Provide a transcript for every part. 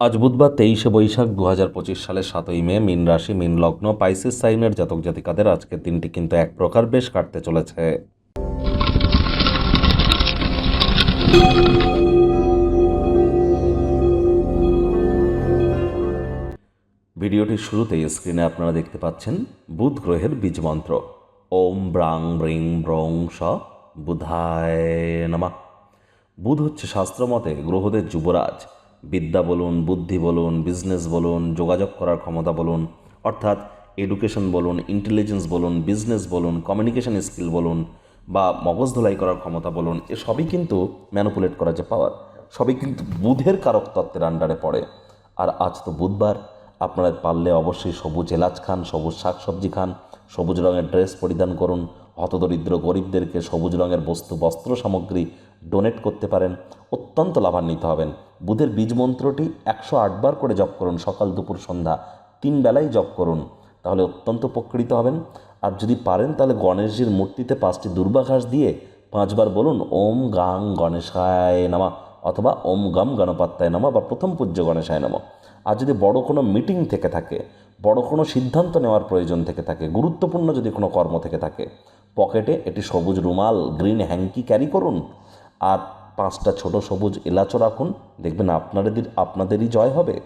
আজ বুধবার তেইশে বৈশাখ দু হাজার পঁচিশ সালের সাতই মে, মিন রাশি, মিন লগ্ন, পাইসিস সাইনের জাতক জাতিকাদের আজকের দিনটি কিন্তু এক প্রকার বেশ কাটতে চলেছে। ভিডিওটির শুরুতেই স্ক্রিনে আপনারা দেখতে পাচ্ছেন বুধ গ্রহের বীজ মন্ত্র। ওম ব্রাং ব্রিং ব্রং স বুধায় নমঃ। বুধ হচ্ছে শাস্ত্রমতে গ্রহদের যুবরাজ। বিদ্যা বলুন, বুদ্ধি বলুন বিজনেস বলুন, যোগাযোগ করার ক্ষমতা বলুন, অর্থাৎ এডুকেশন বলুন ইন্টেলিজেন্স বলুন বিজনেস বলুন কমিউনিকেশন স্কিল বলুন বা মগজ ধোলাই করার ক্ষমতা বলুন এসবই সবই কিন্তু ম্যানুপুলেট করা যে পাওয়ার সবই কিন্তু বুধের কারক তত্ত্বের আন্ডারে পড়ে। আর আজ তো বুধবার আপনারা পারলে অবশ্যই সবুজ এলাচ খান, সবুজ শাকসবজি খান, সবুজ রঙের ড্রেস পরিধান করুন। হতদরিদ্র গরিবদেরকে সবুজ রঙের বস্তু, বস্ত্র সামগ্রী ডোনেট করতে পারেন। অত্যন্ত লাভান্বিত হবেন। বুধের বীজ মন্ত্রটি একশো আটবার করে জপ করুন। সকাল, দুপুর, সন্ধ্যা তিন বেলায় জপ করুন। তাহলে অত্যন্ত উপকৃত হবেন। আর যদি পারেন, তাহলে গণেশজির মূর্তিতে পাঁচটি দুর্বাঘাস দিয়ে পাঁচবার বলুন, ওম গাং গণেশায় নামা অথবা ওম গম গণপাত্তায় নামা বা প্রথম পূজ্য গণেশায় নামা। আর যদি বড় কোনো মিটিং থেকে থাকে, বড় কোনো সিদ্ধান্ত নেওয়ার প্রয়োজন থেকে থাকে, গুরুত্বপূর্ণ যদি কোনো কর্ম থেকে থাকে, পকেটে এটি সবুজ রুমাল, গ্রিন হ্যাঙ্কি ক্যারি করুন আর পাঁচটা ছোট সবুজ এলাচও রাখুন। দেখবেন আপনাদের আপনাদেরই জয় হবে।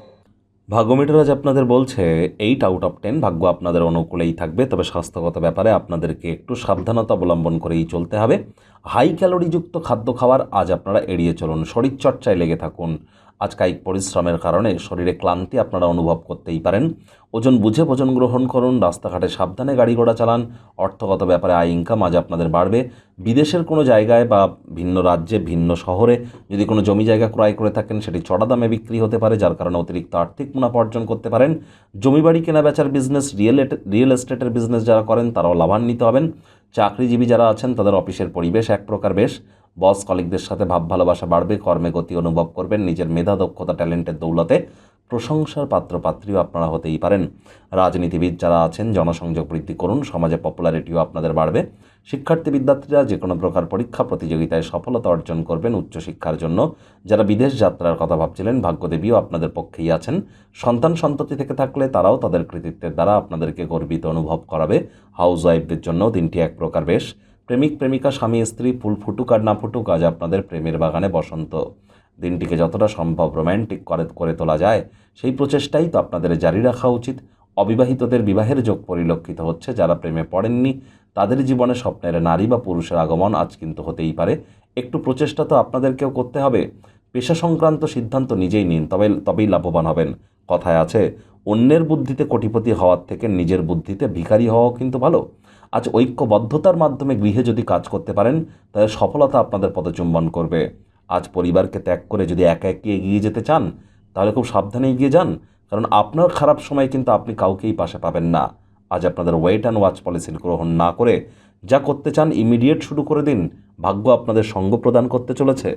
ভাগ্যমিটার আজ আপনাদের বলছে, এইট আউট অফ টেন ভাগ্য আপনাদের অনুকূলেই থাকবে, তবে স্বাস্থ্যগত ব্যাপারে আপনাদেরকে একটু সাবধানতা অবলম্বন করেই চলতে হবে। হাই ক্যালোরিযুক্ত খাদ্য খাবার আজ আপনারা এড়িয়ে চলুন, শরীরচর্চায় লেগে থাকুন। আজ কায়িক পরিশ্রমের কারণে শরীরে ক্লান্তি আপনারা অনুভব করতেই পারেন। ওজন বুঝে ভোজন গ্রহণ করুন, রাস্তাঘাটে সাবধানে গাড়ি ঘোড়া চালান, অর্থগত ব্যাপারে আয় ইনকাম আজ আপনাদের বাড়বে। বিদেশের কোনো জায়গায় বা ভিন্ন রাজ্যে, ভিন্ন শহরে যদি কোনো জমি জায়গা ক্রয় করে থাকেন, সেটি চড়া দামে বিক্রি হতে পারে, যার কারণে অতিরিক্ত আর্থিক মুনাফা অর্জন করতে পারেন। জমি বাড়ি কেনা বেচার বিজনেস রিয়েল রিয়েল এস্টেটের বিজনেস যারা করেন, তারাও লাভান্বিত হবেন। চাকরিজীবী যারা আছেন, তাদের অফিসের পরিবেশ এক প্রকার বেশ। বস কলিকদের সাথে ভাব ভালোবাসা বাড়বে, কর্মে গতি অনুভব করবেন, নিজের মেধা, দক্ষতা, ট্যালেন্টের দৌলতে প্রশংসার পাত্রপাত্রীও আপনারা হতেই পারেন। রাজনীতিবিদ যারা আছেন, জনসংযোগ বৃদ্ধি করুন, সমাজে পপুলারিটিও আপনাদের বাড়বে। শিক্ষার্থী বিদ্যার্থীরা যে কোনো প্রকার পরীক্ষা প্রতিযোগিতায় সফলতা অর্জন করবেন উচ্চশিক্ষার জন্য। যারা বিদেশ যাত্রার কথা ভাবছিলেন, ভাগ্যদেবীও আপনাদের পক্ষেই আছেন। সন্তান সন্ততি থেকে থাকলে তারাও তাদের কৃতিত্বের দ্বারা আপনাদেরকে গর্বিত অনুভব করাবে। হাউস ওয়াইফদের জন্য দিনটি এক প্রকার বেশ। প্রেমিক, প্রেমিকা, স্বামী, স্ত্রী, ফুল ফুটুক আর না ফুটুক, আজ আপনাদের প্রেমের বাগানে বসন্ত। দিনটিকে যতটা সম্ভব রোম্যান্টিক করে করে তোলা যায়, সেই প্রচেষ্টাই তো আপনাদের জারি রাখা উচিত। অবিবাহিতদের বিবাহের যোগ পরিলক্ষিত হচ্ছে, যারা প্রেমে পড়েননি, তাদের জীবনে স্বপ্নের নারী বা পুরুষের আগমন আজ কিন্তু হতেই পারে। একটু প্রচেষ্টা তো আপনাদেরকেও করতে হবে। পেশা সংক্রান্ত সিদ্ধান্ত নিজেই নিন, তবে, তবেই লাভবান হবেন। কথায় আছে, অন্যের বুদ্ধিতে কোটিপতি হওয়ার থেকে নিজের বুদ্ধিতে ভিখারি হওয়াও কিন্তু ভালো। আজ ঐক্যবদ্ধতার মাধ্যমে গৃহে যদি কাজ করতে পারেন, তাহলে সফলতা আপনাদের পদচুম্বন করবে। আজ পরিবারকে ত্যাগ করে যদি একা একে এগিয়ে যেতে চান, তাহলে খুব সাবধানে এগিয়ে যান, কারণ আপনার খারাপ সময় কিন্তু আপনি কাউকেই পাশে পাবেন না। আজ আপনাদের ওয়েট অ্যান্ড ওয়াচ পলিসি গ্রহণ না করে যা করতে চান ইমিডিয়েট শুরু করে দিন। ভাগ্য আপনাদের সঙ্গ প্রদান করতে চলেছে।